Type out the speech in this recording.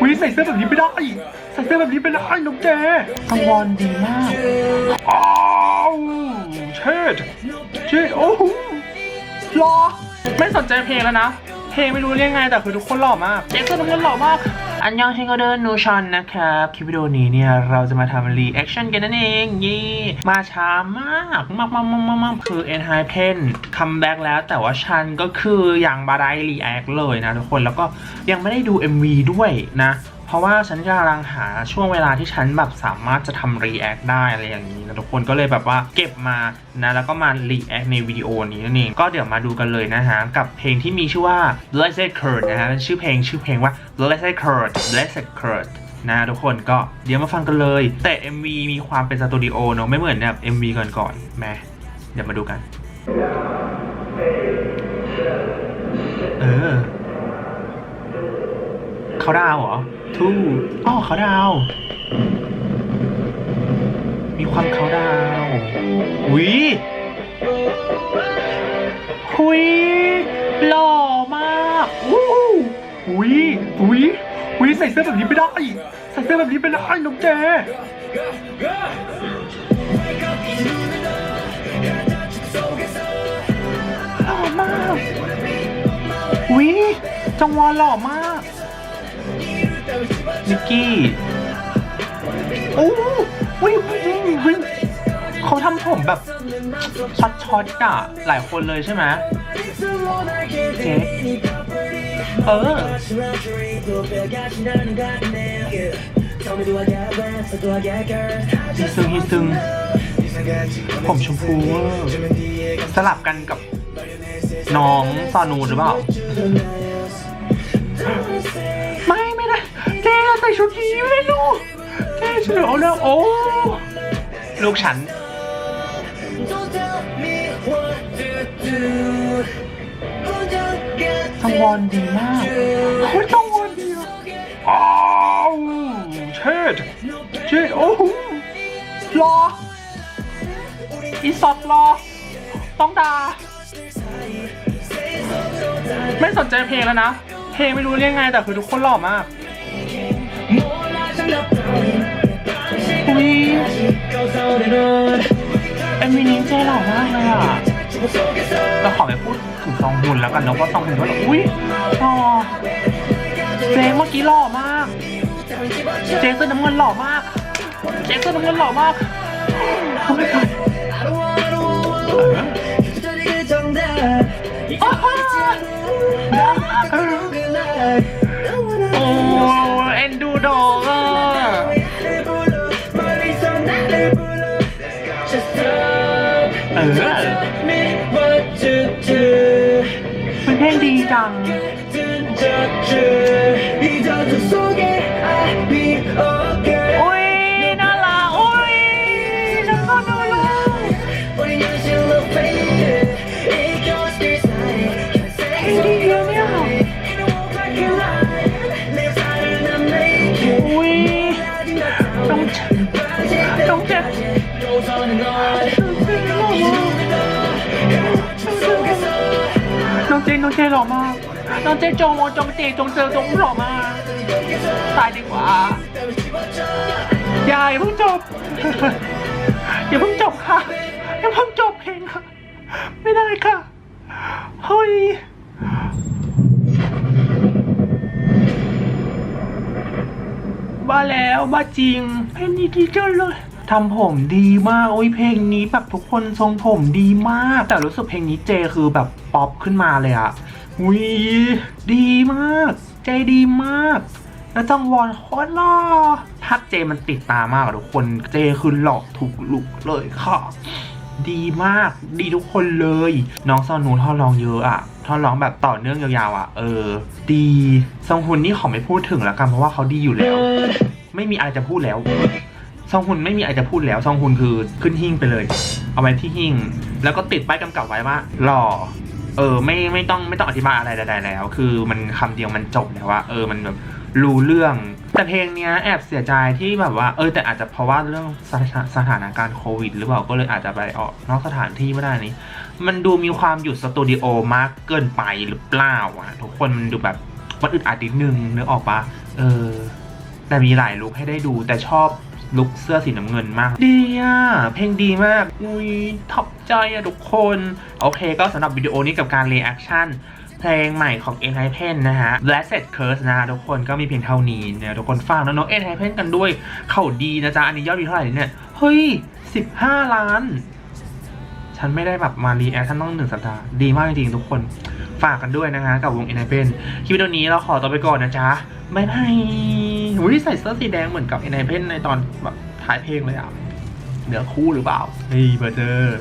อุ้ยใส่เสื้อแบบนี้ไม่ได้ใส่เสื้อแบบนี้ไม่ได้น้องเจกังวลดีมากอ้าวเชิดเชิดโอ้โหหล่อไม่สนใจเพลงแล้วนะ เพลงไม่รู้เรียกไงแต่คือทุกคนหล่อมากเจ๊ก็ทุกคนหล่อมาก อันยองชิงก็เดินนูชอนนะครับ คลิปวิดีโอนี้เนี่ย เราจะมาทำรีแอคชั่นกันนั่นเองยี่มาช้ามากมากมากมากมากมากคือแอนไฮเพนคัมแบ็กแล้ว แต่ว่าฉันก็คือยังบารายรีแอคเลยนะทุกคนแล้วก็ยังไม่ได้ดู MV ด้วยนะ เพราะว่าฉันกำลังหาช่วงเวลาที่ฉันแบบสามารถจะทำรีแอคได้อะไรอย่างนี้นะทุกคนก็เลยแบบว่าเก็บมานะแล้วก็มารีแอคในวิดีโอนี้นั่นเองก็เดี๋ยวมาดูกันเลยนะฮะ กับเพลงที่มีชื่อว่า Blessed Curd นะฮะเป็นชื่อเพลงชื่อเพลงว่า Blessed Curd Blessed Curd นะทุกคนก็เดี๋ยวมาฟังกันเลย แต่ MV มีความเป็นสตูดิโอเนอะไม่เหมือนแบบ MV ก่อนก่อนๆแหมเดี๋ยวมาดูกัน เออเขาดาวเหรอ ทูอ๋อเขาดาว มีความเขาดาวหุยหุยหล่อมากอู้หุยหุยหุยใส่เสื้อแบบนี้ไม่ได้ใส่เสื้อแบบนี้ไม่ได้น้องเจหล่อมากหุยจังหวะหล่อมาก นิกกี้ โอ้วิววิววิวเขาทำผมแบบช็อตช็อตอะหลายคนเลยใช่ไหมเจ๊เออ ฮิซึงฮิซึงผมชมพูเวอร์สลับกันกับน้องซอนูหรือเปล่า ใส่ชุดนี้ไม่ได้ลูกเจ๊เฉลเอาแล้วโอ้ลูกฉันจังวอนดีมากเฮ้ยจังวอนดีอะอ้าวเชิดเชิดโอ้โหรออีสอดรอ ต้องด่าไม่สนใจเพลงแล้วนะ เพลงไม่รู้เรียกไงแต่คือทุกคนหล่อมาก อุ้ยเอ็มวีนี้เจ๊หล่อมากเลยอะเราขอไปพูดถึงซองฮุนแล้วกันเนาะว่าซองฮุนก็หล่ออุ้ยหล่อเจ๊เมื่อกี้หล่อมาก เจ๊เสื้อน้ำเงินหล่อมาก เจ๊เสื้อน้ำเงินหล่อมากเขาไม่ทันโเออเป็นเพลงดีจัง องเจน้องเจหล่อมากน้องเจจงโมจงเจจงเจอจงหล่อมากตายดีกว่าอย่ายเพิ่งจบอย่าเพิ่งจบค่ะอย่าเพิ่งจบเพลงค่ะไม่ได้ค่ะเฮ้ยบ้าแล้วบ้าจริงเพลงนี้ดีจังเลย ทำผมดีมากโอ้ยเพลงนี้แบบทุกคนทรงผมดีมาก แต่รู้สึกเพลงนี้เจคือแบบป๊อปขึ้นมาเลยอะอุ้ยดีมากเจดีมาก แล้วจังหวอนโคตรหล่อภาพเจมันติดตามากอะทุกคนเจคือหล่อถูกลุกเลยค่ะดีมากดีทุกคนเลย น้องซอนนูท่อร้องเยอะอะท่อร้องแบบต่อเนื่องยาวๆอะเออ ดีซองฮุนนี่ขอไม่พูดถึงแล้วกันเพราะว่าเขาดีอยู่แล้ว ไม่มีอะไรจะพูดแล้ว ซองฮุนไม่มีอะไรจะพูดแล้วซองฮุนคือขึ้นหิ้งไปเลย เอาไว้ที่หิ้งแล้วก็ติดป้ายกำกับไว้ว่าหล่อเออไม่ไม่ต้องไม่ต้องอธิบายอะไรใดๆแล้ว คือมันคำเดียวมันจบแล้วว่าเออมันแบบรู้เรื่อง แต่เพลงเนี้ยแอบเสียใจที่แบบว่า เออแต่อาจจะเพราะว่าเรื่องสถาสถานการณ์โควิด หรือเปล่าก็เลยอาจจะไปออกนอกสถานที่ไม่ได้นี้ มันดูมีความอยู่สตูดิโอมากเกินไปหรือเปล่าอะทุกคนมันดูแบบมันอึดอัดนิดนึงนึกออกปะเอเออแต่มีหลายลุคให้ได้ดูแต่ชอบ ลุคเสื้อสีน้ำเงินมาก ดีอะ เพลงดีมาก อุ้ยท็อปใจอะทุกคน โอเคก็สำหรับวิดีโอนี้กับการรีแอคชั่นเพลงใหม่ของ n i p e n นะฮะ Blessed Curse นะทุกคนก็มีเพียงเท่านี้เนี่ยทุกคนฟังน้องๆ n i p e n กันด้วย เขาดีนะจ๊ะ อันนี้ยอดวิวเท่าไหร่เนี่ย เฮ้ย 15 ล้าน ฉันไม่ได้แบบมารีแอคชั่นต้องหนึ่งสัปดาห์ ดีมากจริงๆทุกคนฝากกันด้วยนะฮะกับวง n i p e n คลิปวิดีโอนี้เราขอตัวไปก่อนนะจ๊ะ บ๊ายบาย อุ้ยใส่เสื้อสีแดงเหมือนกับเอเนเพนในตอนแบบท้ายเพลงเลยอะเหนือคู่หรือเปล่าเฮ้ยเบอร์เจอร์